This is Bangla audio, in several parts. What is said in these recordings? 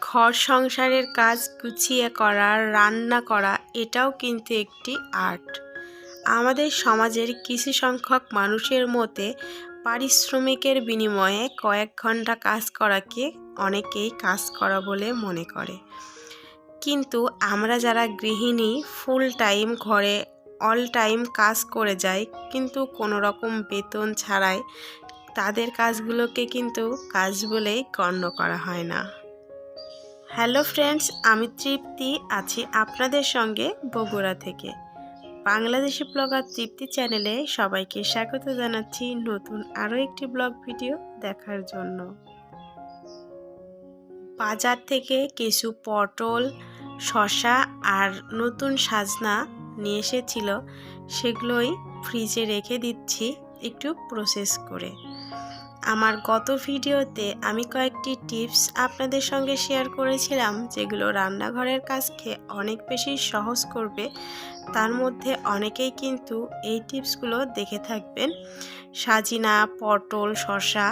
ঘর সংসারের কাজ গুছিয়ে করা, রান্না করা, এটাও কিন্তু একটি আর্ট। আমাদের সমাজের কিছু সংখ্যক মানুষের মতে পারিশ্রমিকের বিনিময়ে কয়েক ঘণ্টা কাজ করাকে অনেকেই কাজ করা বলে মনে করে। কিন্তু আমরা যারা গৃহিণী ফুল টাইম ঘরে অল টাইম কাজ করে যাই, কিন্তু কোনো রকম বেতন ছাড়াই তাদের কাজগুলোকে কিন্তু কাজ বলেই গণ্য করা হয় না। হ্যালো ফ্রেন্ডস, আমি তৃপ্তি আছি আপনাদের সঙ্গে বগুড়া থেকে। বাংলাদেশি ব্লগার তৃপ্তি চ্যানেলে সবাইকে স্বাগত জানাচ্ছি নতুন আরও একটি ব্লগ ভিডিও দেখার জন্য। বাজার থেকে কিছু পটল, শসা আর নতুন সাজনা নিয়ে এসেছিল, সেগুলোই ফ্রিজে রেখে দিচ্ছি একটু প্রসেস করে। আমার গত ভিডিওতে আমি কয়েকটি টিপস আপনাদের সঙ্গে শেয়ার করেছিলাম, যেগুলো রান্নাঘরের কাজকে অনেক বেশি সহজ করবে। তার মধ্যে অনেকেই কিন্তু এই টিপসগুলো দেখে থাকবেন। সাজিনা, পটল, শসা,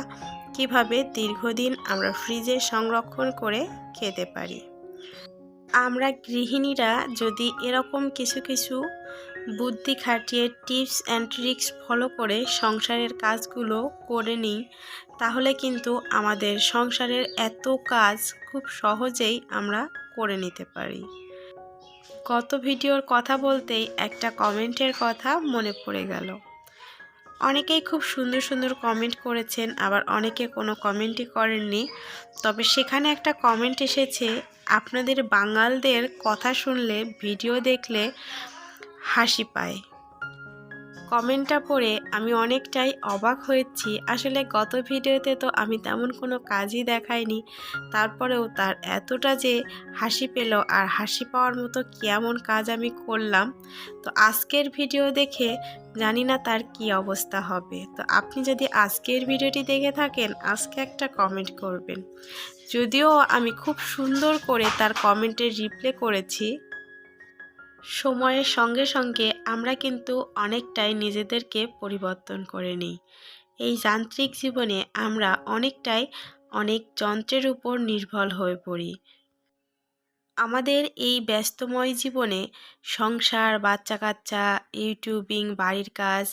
কীভাবে দীর্ঘদিন আমরা ফ্রিজে সংরক্ষণ করে খেতে পারি। আমরা গৃহিণীরা যদি এরকম কিছু কিছু বুদ্ধি খাটিয়ে টিপস অ্যান্ড ট্রিক্স ফলো করে সংসারের কাজগুলো করে নিই, তাহলে কিন্তু আমাদের সংসারের এত কাজ খুব সহজেই আমরা করে নিতে পারি। গত ভিডিওর কথা বলতেই একটা কমেন্টের কথা মনে পড়ে গেল। অনেকেই খুব সুন্দর সুন্দর কমেন্ট করেছেন, আবার অনেকে কোনো কমেন্টই করেননি। তবে সেখানে একটা কমেন্ট এসেছে, আপনাদের বাঙালদের কথা শুনলে, ভিডিও দেখলে হাসি পায়। কমেন্টটা পড়ে আমি অনেকটাই অবাক হয়েছি। আসলে গত ভিডিওতে তো আমি তেমন কোনো কাজই দেখাইনি। তারপরেও তার এতটা যে হাসি পেল আর হাসি পাওয়ার মতো কেমন কাজ আমি করলাম, তো আজকের ভিডিও দেখে জানি না তার কি অবস্থা হবে। তো আপনি যদি আজকের ভিডিওটি দেখে থাকেন, আজকে একটা কমেন্ট করবেন। যদিও আমি খুব সুন্দর করে তার কমেন্টের রিপ্লে করেছি। সময়ের সঙ্গে সঙ্গে আমরা কিন্তু অনেকটাই নিজেদেরকে পরিবর্তন করে নিই। এই যান্ত্রিক জীবনে আমরা অনেকটাই অনেক যন্ত্রের উপর নির্ভর হয়ে পড়ি। আমাদের এই ব্যস্তময় জীবনে সংসার বাচ্চা কাচ্চা ইউটিউবিং, বাড়ির কাজ,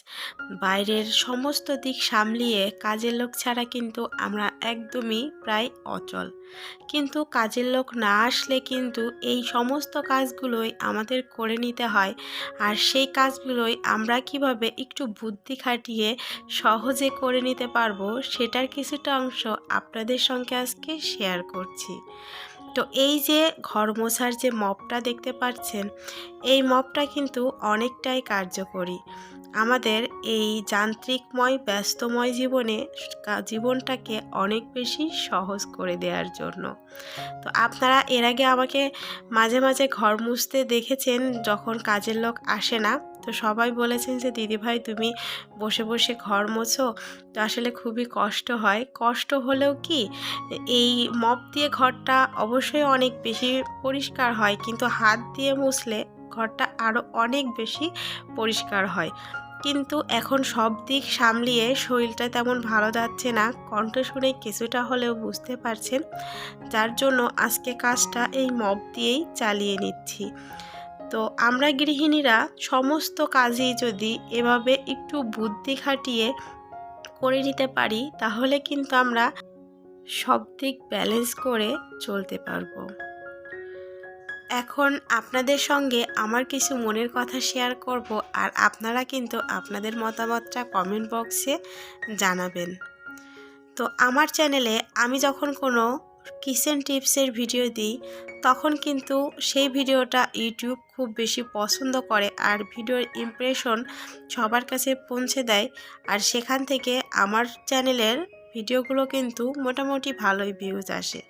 বাইরের সমস্ত দিক সামলিয়ে কাজের লোক ছাড়া কিন্তু আমরা একদমই প্রায় অচল। কিন্তু কাজের লোক না আসলে কিন্তু এই সমস্ত কাজগুলোই আমাদের করে নিতে হয় আর সেই কাজগুলোই আমরা কীভাবে একটু বুদ্ধি খাটিয়ে সহজে করে নিতে পারব সেটার কিছুটা অংশ আপনাদের সঙ্গে আজকে শেয়ার করছি। তো এই যে ঘর মোছার যে মপটা দেখতে পাচ্ছেন, এই মপটা কিন্তু অনেকটাই কার্যকরী। আমাদের এই যান্ত্রিকময়, ব্যস্তময় জীবনে জীবনটাকে অনেক বেশি সহজ করে দেওয়ার জন্য। তো আপনারা এর আগে আমাকে মাঝে মাঝে ঘর মুছতে দেখেছেন যখন কাজের লোক আসে না তো সবাই বলেছেন যে, দিদিভাই, তুমি বসে বসে ঘর মোছো। তো আসলে খুবই কষ্ট হয়। কষ্ট হলেও কি, এই মপ দিয়ে ঘরটা অবশ্যই অনেক বেশি পরিষ্কার হয়, কিন্তু হাত দিয়ে মুছলে ঘরটা আরও অনেক বেশি পরিষ্কার হয়। কিন্তু এখন সব দিক সামলিয়ে শরীরটা তেমন ভালো যাচ্ছে না। কণ্ঠ শুনে কিছুটা হলেও বুঝতে পারছেন। যার জন্য আজকে কাজটা এই মপ দিয়েই চালিয়ে নিচ্ছি। তো আমরা গৃহিণীরা সমস্ত কাজই যদি এভাবে একটু বুদ্ধি খাটিয়ে করে নিতে পারি, তাহলে কিন্তু আমরা সব দিক ব্যালেন্স করে চলতে পারব। এখন আপনাদের সঙ্গে আমার কিছু মনের কথা শেয়ার করব আর আপনারা কিন্তু আপনাদের মতামতটা কমেন্ট বক্সে জানাবেন। তো আমার চ্যানেলে আমি যখন কোনো কিচেন টিপসের ভিডিও দিই, তখন কিন্তু সেই ভিডিওটা ইউটিউব খুব বেশি পছন্দ করে আর ভিডিওর ইমপ্রেশন সবার কাছে পৌঁছে দেয়। আর সেখান থেকে আমার চ্যানেলের ভিডিওগুলো কিন্তু মোটামুটি ভালোই ভিউজ আসে।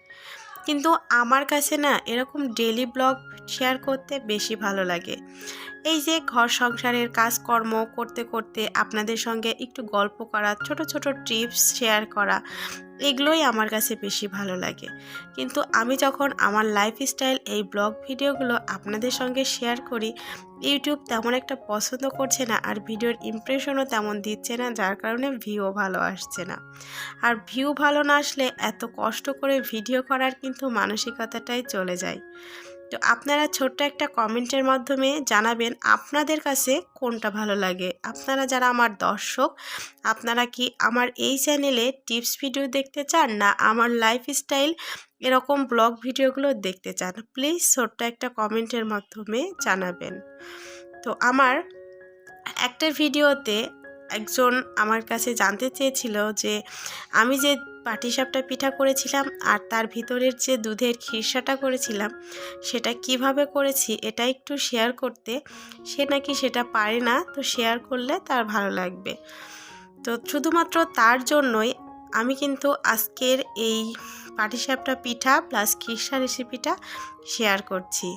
কিন্তু আমার কাছে না এরকম ডেলি ব্লগ শেয়ার করতে বেশি ভালো লাগে। এই যে ঘর সংসারের কাজকর্ম করতে করতে আপনাদের সঙ্গে একটু গল্প করা, ছোট ছোট টিপস শেয়ার করা, এগুলোই আমার কাছে বেশি ভালো লাগে। কিন্তু আমি যখন আমার লাইফস্টাইল এই ব্লগ ভিডিওগুলো আপনাদের সঙ্গে শেয়ার করি ইউটিউব তেমন একটা পছন্দ করছে না আর ভিডিওর ইমপ্রেশনও তেমন দিচ্ছে না, যার কারণে ভিউ ভালো আসছে না। আর ভিউ ভালো না আসলে এত কষ্ট করে ভিডিও করার কিন্তু মানসিকতাটাই চলে যায়। তো আপনারা ছোট্ট একটা কমেন্টের মাধ্যমে জানাবেন আপনাদের কাছে কোনটা ভালো লাগে। আপনারা যারা আমার দর্শক, আপনারা কি আমার এই চ্যানেলে টিপস ভিডিও দেখতে চান না আমার লাইফস্টাইল এরকম ব্লগ ভিডিওগুলো দেখতে চান, প্লিজ ছোট্ট একটা কমেন্টের মাধ্যমে জানাবেন। তো আমার একটা ভিডিওতে একজন আমার কাছে জানতে চেয়েছিল যে আমি যে পাটিসাপটা পিঠা করেছিলাম আর তার ভিতরের যে দুধের খিরসাটা করেছিলাম, সেটা কীভাবে করেছি এটা একটু শেয়ার করতে। সে নাকি সেটা পারে না, তো শেয়ার করলে তার ভালো লাগবে। তো শুধুমাত্র তার জন্যই আমি কিন্তু আজকের এই পাটিসাপটা পিঠা প্লাস খিরসা রেসিপিটা শেয়ার করছি।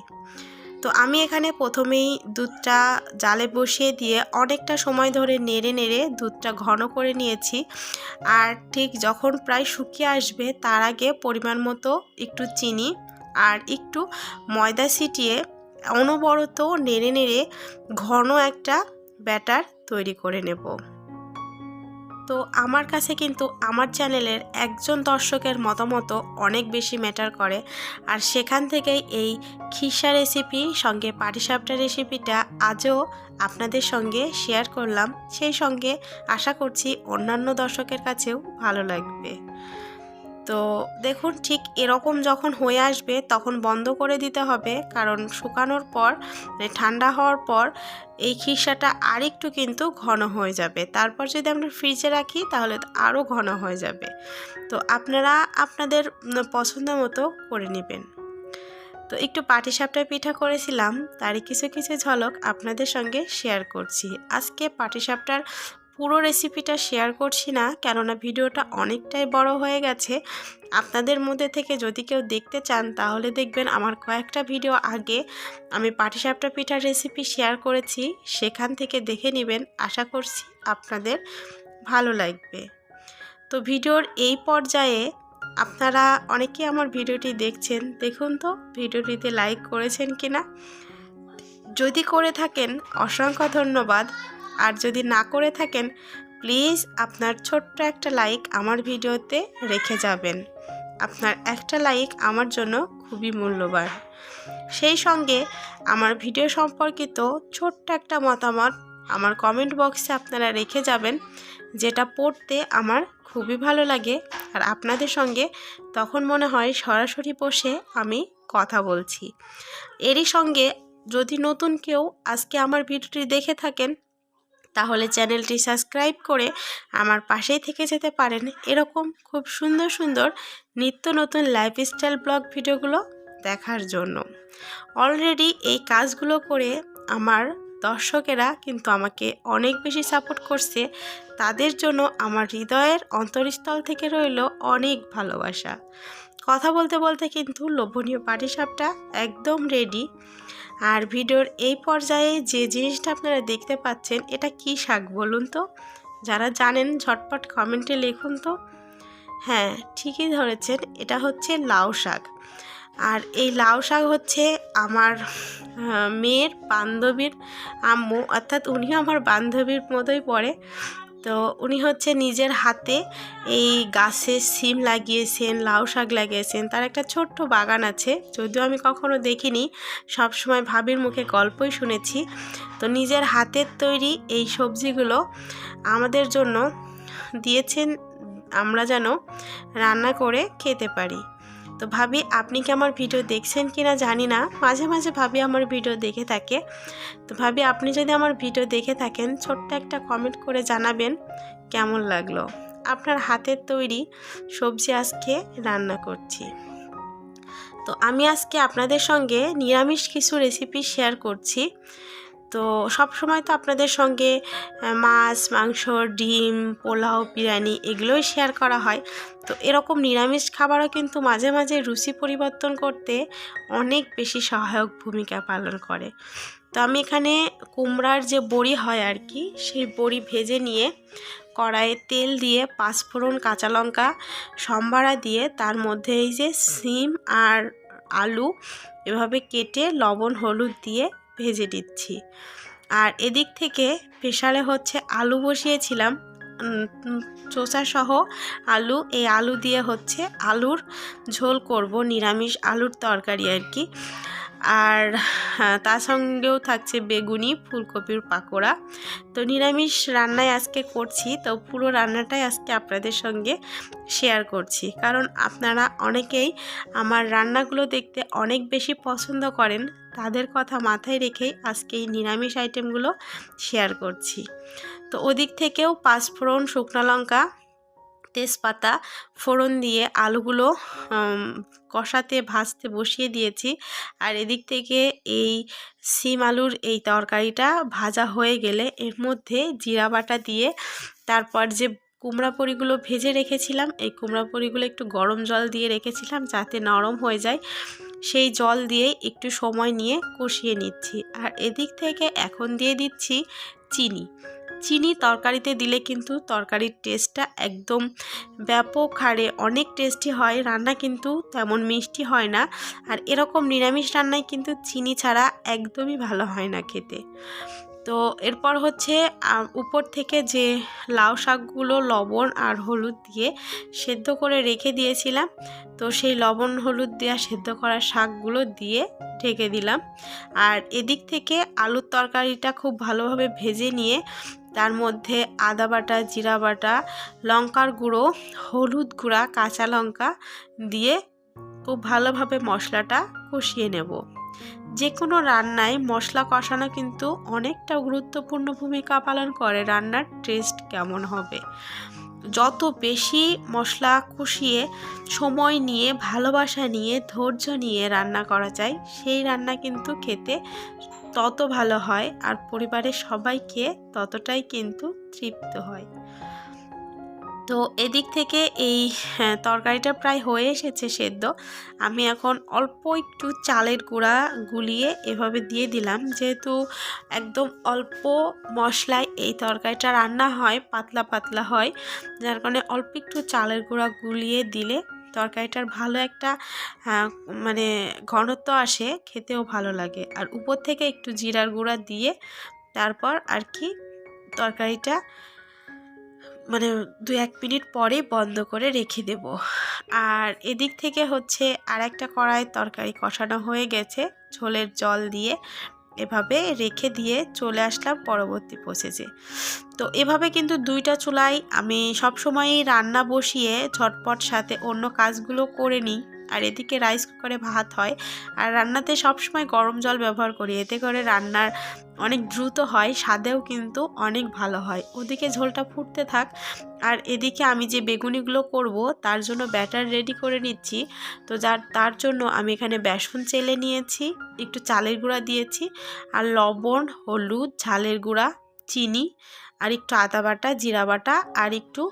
তো আমি এখানে প্রথমেই দুধটা জালে বসিয়ে দিয়ে অনেকটা সময় ধরে নেড়ে নেড়ে দুধটা ঘন করে নিয়েছি। আর ঠিক যখন প্রায় শুকিয়ে আসবে, তার আগে পরিমাণ মতো একটু চিনি আর একটু ময়দা ছিটিয়ে অনবরত নেড়ে নেড়ে ঘন একটা ব্যাটার তৈরি করে নেব। তো আমার কাছে কিন্তু আমার চ্যানেলের একজন দর্শকের মতামত অনেক বেশি ম্যাটার করে। আর সেখান থেকেই এই খিসা রেসিপি সঙ্গে পাটিসাপটা রেসিপিটা আজও আপনাদের সঙ্গে শেয়ার করলাম। সেই সঙ্গে আশা করছি অন্যান্য দর্শকের কাছেও ভালো লাগবে। তো দেখুন ঠিক এরকম যখন হয়ে আসবে তখন বন্ধ করে দিতে হবে। কারণ শুকানোর পর মানে ঠান্ডা হওয়ার পর এই খিসাটা আরেকটু কিন্তু ঘন হয়ে যাবে। তারপর যদি আমরা ফ্রিজে রাখি তাহলে আরও ঘন হয়ে যাবে। তো আপনারা আপনাদের পছন্দ মতো করে নেবেন। তো একটু পাটিসাপটা পিঠা করেছিলাম, তারই কিছু কিছু ঝলক আপনাদের সঙ্গে শেয়ার করছি। আজকে পাটিসাপটার পুরো রেসিপিটা শেয়ার করছি না, কেননা ভিডিওটা অনেকটাই বড় হয়ে গেছে। আপনাদের মধ্যে থেকে যদি কেউ দেখতে চান, তাহলে দেখবেন আমার কয়েকটা ভিডিও আগে আমি পাটিসাপটা পিঠার রেসিপি শেয়ার করেছি। সেখান থেকে দেখে নেবেন, আশা করছি আপনাদের ভালো লাগবে। তো ভিডিওর এই পর্যায়ে আপনারা অনেকে আমার ভিডিওটি দেখছেন, দেখুন তো ভিডিওটিতে লাইক করেছেন কিনা। যদি করে থাকেন, অসংখ্য ধন্যবাদ। আর যদি না করে থাকেন, প্লিজ আপনার ছোট্ট একটা লাইক আমার ভিডিওতে রেখে যাবেন। আপনার একটা লাইক আমার জন্য খুবই মূল্যবান। সেই সঙ্গে আমার ভিডিও সম্পর্কিত ছোট্ট একটা মতামত আমার কমেন্ট বক্সে আপনারা রেখে যাবেন, যেটা পড়তে আমার খুবই ভালো লাগে। আর আপনাদের সঙ্গে তখন মনে হয় সরাসরি বসে আমি কথা বলছি। এরই সঙ্গে যদি নতুন কেউ আজকে আমার ভিডিওটি দেখে থাকেন তাহলে চ্যানেলটি সাবস্ক্রাইব করে আমার পাশেই থেকে যেতে পারেন। এরকম খুব সুন্দর সুন্দর নিত্য নতুন লাইফস্টাইল ব্লগ ভিডিওগুলো দেখার জন্য। অলরেডি এই কাজগুলো করে আমার দর্শকেরা কিন্তু আমাকে অনেক বেশি সাপোর্ট করছে। তাদের জন্য আমার হৃদয়ের অন্তরস্থল থেকে রইল অনেক ভালোবাসা। কথা বলতে বলতে কিন্তু লোভনীয় পাটিসাপটা একদম রেডি আর ভিডিওর এই পর্যায়ে যে জিনিসটা আপনারা দেখতে পাচ্ছেন, এটা কি শাক বলুন তো? যারা জানেন, ঝটপট কমেন্টে লিখুন তো। হ্যাঁ ঠিকই ধরেছেন, এটা হচ্ছে লাউ শাক। আর এই লাউ শাক হচ্ছে আমার মেয়ের বান্ধবীর আম্মু, অর্থাৎ উনিও আমার বান্ধবীর মতোই পড়ে। তো উনি হচ্ছে নিজের হাতে এই গাছে সিম লাগিয়েছেন, লাউ শাক লাগিয়েছেন। তার একটা ছোট্ট বাগান আছে, যদিও আমি কখনো দেখিনি সব সময় ভাবির মুখে গল্পই শুনেছি। তো নিজের হাতের তৈরি এই সবজিগুলো আমাদের জন্য দিয়েছেন আমরা যেন রান্না করে খেতে পারি। তো ভাবি, আপনি কি আমার ভিডিও দেখছেন কি না জানি না। মাঝে মাঝে ভাবি আমার ভিডিও দেখে থাকে। তো ভাবি, আপনি যদি আমার ভিডিও দেখে থাকেন, ছোট্ট একটা কমেন্ট করে জানাবেন কেমন লাগল। আপনার হাতের তৈরি সবজি আজকে রান্না করছি। তো আমি আজকে আপনাদের সঙ্গে নিরামিষ কিছু রেসিপি শেয়ার করছি। তো সব সময় তো আপনাদের সঙ্গে মাছ, মাংস, ডিম, পোলাও, বিরিয়ানি এগুলোই শেয়ার করা হয়। তো এরকম নিরামিষ খাবারও কিন্তু মাঝে মাঝে রুচি পরিবর্তন করতে অনেক বেশি সহায়ক ভূমিকা পালন করে। তো আমি এখানে কুমড়ার যে বড়ি হয় আর কি, সেই বড়ি ভেজে নিয়ে কড়াইয়ে তেল দিয়ে পাঁচফোড়ন কাঁচা লঙ্কা, সম্বারা দিয়ে তার মধ্যে এই যে সিম আর আলু এভাবে কেটে লবণ, হলুদ দিয়ে ভেজে দিচ্ছি। আর এদিক থেকে প্রেশারে হচ্ছে আলু বসিয়েছিলাম। সহ আলু এই আলু দিয়ে হচ্ছে আলুর ঝোল করব নিরামিষ আলুর তরকারি আর কি। আর হ্যাঁ, তার সঙ্গেও থাকছে বেগুনি ফুলকপির পাকোড়া। তো নিরামিষ রান্নায় আজকে করছি তো পুরো রান্নাটাই আজকে আপনাদের সঙ্গে শেয়ার করছি। কারণ আপনারা অনেকেই আমার রান্নাগুলো দেখতে অনেক বেশি পছন্দ করেন তাদের কথা মাথায় রেখেই আজকে এই নিরামিষ আইটেমগুলো শেয়ার করছি। তো ওদিক থেকেও পাঁচফোড়ন শুকনো লঙ্কা, তেজপাতা, ফোড়ন দিয়ে আলুগুলো কষাতে, ভাজতে বসিয়ে দিয়েছি। আর এদিক থেকে এই সিম আলুর এই তরকারিটা ভাজা হয়ে গেলে এর মধ্যে জিরা বাটা দিয়ে তারপর যে কুমড়া পরিগুলো ভেজে রেখেছিলাম, এই কুমড়া পরিগুলো একটু গরম জল দিয়ে রেখেছিলাম যাতে নরম হয়ে যায়। সেই জল দিয়ে একটু সময় নিয়ে কষিয়ে নিচ্ছি। আর এদিক থেকে এখন দিয়ে দিচ্ছি চিনি। চিনি তরকারিতে দিলে কিন্তু তরকারির টেস্টটা একদম ব্যাপক হারে অনেক টেস্টি হয়, রান্না কিন্তু তেমন মিষ্টি হয় না। আর এরকম নিরামিষ রান্নায় কিন্তু চিনি ছাড়া একদমই ভালো হয় না খেতে। তো এরপর হচ্ছে উপর থেকে যে লাউ শাকগুলো লবণ আর হলুদ দিয়ে সেদ্ধ করে রেখে দিয়েছিলাম, তো সেই লবণ হলুদ দেওয়া সেদ্ধ করা শাকগুলো দিয়ে ঢেকে দিলাম। আর এদিক থেকে আলুর তরকারিটা খুব ভালোভাবে ভেজে নিয়ে, তার মধ্যে আদা বাটা, জিরা বাটা, লঙ্কার গুঁড়ো, হলুদ গুঁড়া, কাঁচা লঙ্কা দিয়ে খুব ভালোভাবে মশলাটা কষিয়ে নেব। যে কোনো রান্নায় মশলা কষানো কিন্তু অনেকটা গুরুত্বপূর্ণ ভূমিকা পালন করে রান্নার টেস্ট কেমন হবে। যত বেশি মশলা কষিয়ে, সময় নিয়ে, ভালোবাসা নিয়ে, ধৈর্য নিয়ে রান্না করা যায়, সেই রান্না কিন্তু খেতে তত ভালো হয় আর পরিবারের সবাইকে ততটাই কিন্তু তৃপ্ত হয়। তো এদিক থেকে এই হ্যাঁ, তরকারিটা প্রায় হয়ে এসেছে সেদ্ধ। আমি এখন অল্প একটু চালের গুঁড়া গুলিয়ে এভাবে দিয়ে দিলাম। যেহেতু একদম অল্প মশলায় এই তরকারিটা রান্না হয় পাতলা পাতলা হয় যার কারণে অল্প একটু চালের গুঁড়া গুলিয়ে দিলে তরকারিটার ভালো একটা মানে ঘনত্ব আসে খেতেও ভালো লাগে। আর উপর থেকে একটু জিরার গুঁড়া দিয়ে তারপর আর কি তরকারিটা মানে দু এক মিনিট পরে বন্ধ করে রেখে দেব। আর এদিক থেকে হচ্ছে আর একটা কড়াই তরকারি কষানো হয়ে গেছে। ঝোলের জল দিয়ে এভাবে রেখে দিয়ে চলে আসলাম পরবর্তী প্রসেসে তো এভাবে কিন্তু দুইটা চুলাই আমি সবসময়ই রান্না বসিয়ে ঝটপট সাথে অন্য কাজগুলো করে নিই। আর এদিকে রাইস কুকারে ভাত হয়। আর রান্নাতে সবসময় গরম জল ব্যবহার করি। এতে করে রান্নার অনেক দ্রুত হয়, স্বাদেও কিন্তু অনেক ভালো হয়। ওদিকে ঝোলটা ফুটতে থাক। আর এদিকে আমি যে বেগুনিগুলো করব, তার জন্য ব্যাটার রেডি করে নিচ্ছি। তো যার, তার জন্য আমি এখানে বেসন চেলে নিয়েছি, একটু চালের গুঁড়া দিয়েছি। আর লবণ, হলুদ, ঝালের গুঁড়া, চিনি, আর একটু আদা বাটা, জিরা বাটা, আর একটু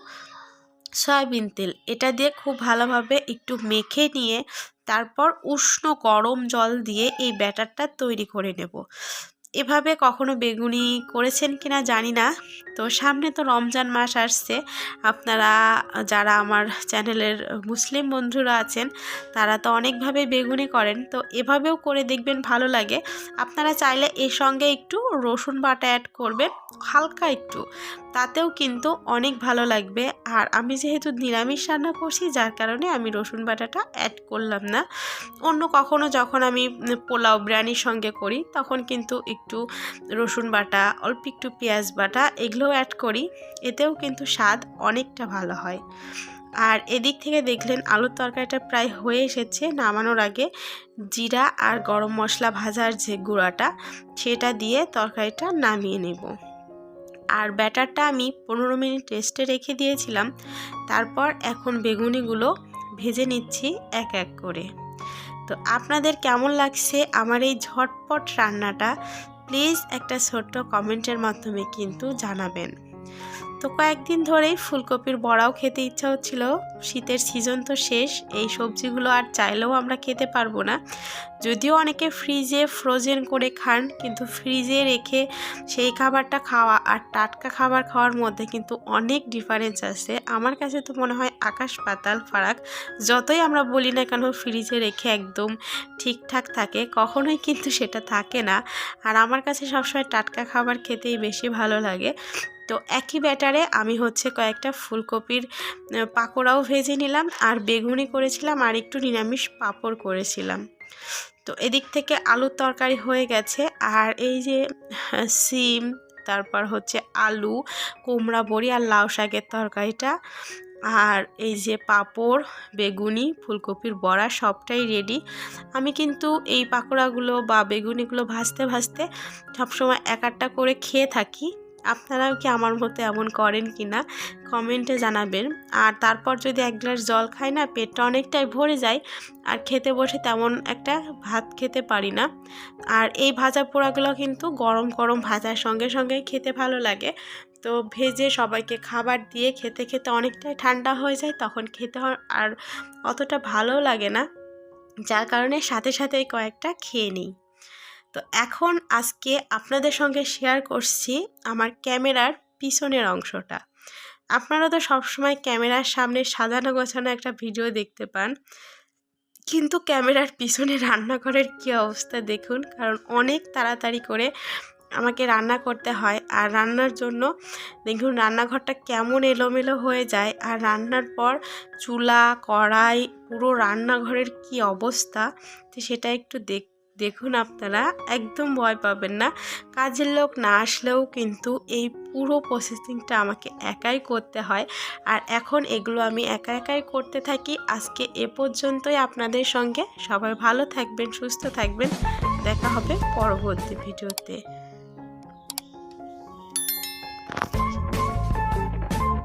সয়াবিন তেল। এটা দিয়ে খুব ভালোভাবে একটু মেখে নিয়ে তারপর উষ্ণ গরম জল দিয়ে এই ব্যাটারটা তৈরি করে নেব। এভাবে কখনো বেগুনি করেছেন কিনা জানি না। তো সামনে তো রমজান মাস আসছে। আপনারা, যারা আমার চ্যানেলের মুসলিম বন্ধুরা আছেন, তারা তো অনেকভাবে বেগুনি করেন। তো এভাবেও করে দেখবেন ভালো লাগে। আপনারা চাইলে এর সঙ্গে একটু রসুন বাটা অ্যাড করবেন, হালকা একটু। তাতেও কিন্তু অনেক ভালো লাগবে। আর আমি যেহেতু নিরামিষ রান্না করছি, যার কারণে আমি রসুন বাটাটা অ্যাড করলাম না। অন্য কখনো যখন আমি পোলাও বিরিয়ানির সঙ্গে করি, তখন কিন্তু একটু রসুন বাটা, অল্প একটু পেঁয়াজ বাটা এগুলোও অ্যাড করি, এতেও কিন্তু স্বাদ অনেকটা ভালো হয়। আর এদিক থেকে দেখলেন আলুর তরকারিটা প্রায় হয়ে এসেছে নামানোর আগে। জিরা আর গরম মশলা ভাজার যে গুঁড়াটা, সেটা দিয়ে তরকারিটা নামিয়ে নেব। আর ব্যাটারটা আমি পনেরো মিনিট রেস্টে রেখে দিয়েছিলাম, তারপর এখন বেগুনিগুলো ভেজে নিচ্ছি এক এক করে। তো আপনাদের কেমন লাগছে আমার এই ঝটপট রান্নাটা? প্লিজ একটা ছোট্ট কমেন্টের মাধ্যমে কিন্তু জানাবেন। তো কয়েকদিন ধরেই ফুলকপির বড়াও খেতে ইচ্ছা হচ্ছিল। শীতের সিজন তো শেষ, এই সবজিগুলো আর চাইলেও আমরা খেতে পারব না। যদিও অনেকে ফ্রিজে ফ্রোজেন করে খান, কিন্তু ফ্রিজে রেখে সেই খাবারটা খাওয়া আর টাটকা খাবার খাওয়ার মধ্যে কিন্তু অনেক ডিফারেন্স আছে। আমার কাছে তো মনে হয় আকাশ পাতাল ফারাক, যতই আমরা বলি না কেন ফ্রিজে রেখে একদম ঠিকঠাক থাকে, কখনোই কিন্তু সেটা থাকে না। আর আমার কাছে সবসময় টাটকা খাবার খেতেই বেশি ভালো লাগে। তো একই ব্যাটারে আমি হচ্ছে কয়েকটা ফুলকপির পাকোড়াও ভেজে নিলাম আর বেগুনি করেছিলাম আর একটু নিরামিষ পাঁপড় করেছিলাম। তো এদিক থেকে আলুর তরকারি হয়ে গেছে আর এই যে সিম, তারপর হচ্ছে আলু, কুমড়া বড়ি আর লাউ শাকের তরকারিটা আর এই যে পাঁপড়, বেগুনি, ফুলকপির বড়া সবটাই রেডি আমি কিন্তু এই পাকোড়াগুলো বা বেগুনিগুলো ভাজতে ভাজতে সবসময় এক একটা করে খেয়ে থাকি। আপনারাও কি আমার মতো এমন করেন কি না? কমেন্টে জানাবেন। আর তারপর যদি এক গ্লাস জল খাই না, পেটটা অনেকটাই ভরে যায়। আর খেতে বসে তেমন একটা ভাত খেতে পারি না। আর এই ভাজা পোড়াগুলো কিন্তু গরম গরম ভাজার সঙ্গে সঙ্গে খেতে ভালো লাগে। তো ভেজে সবাইকে খাবার দিয়ে খেতে খেতে অনেকটাই ঠান্ডা হয়ে যায়, তখন খেতে আর অতটা ভালো লাগে না। যার কারণে সাথে সাথেই কয়েকটা খেয়ে নিই। তো এখন আজকে আপনাদের সঙ্গে শেয়ার করছি আমার ক্যামেরার পিছনের অংশটা। আপনারা তো সবসময় ক্যামেরার সামনে সাজানো গোছানো একটা ভিডিও দেখতে পান, কিন্তু ক্যামেরার পিছনে রান্নাঘরের কী অবস্থা দেখুন, কারণ অনেক তাড়াতাড়ি করে আমাকে রান্না করতে হয় আর রান্নার জন্য দেখুন রান্নাঘরটা কেমন এলোমেলো হয়ে যায় আর রান্নার পর চুলা, কড়াই, পুরো রান্নাঘরের কি অবস্থা, তো সেটা একটু দেখ দেখুন আপনারা, একদম ভয় পাবেন না। কাজের লোক না আসলেও কিন্তু এই পুরো প্রসেসিংটা আমাকে একাই করতে হয়। আর এখন এগুলো আমি একা একাই করতে থাকি। আজকে এ পর্যন্তই আপনাদের সঙ্গে। সবাই ভালো থাকবেন, সুস্থ থাকবেন। দেখা হবে পরবর্তী ভিডিওতে।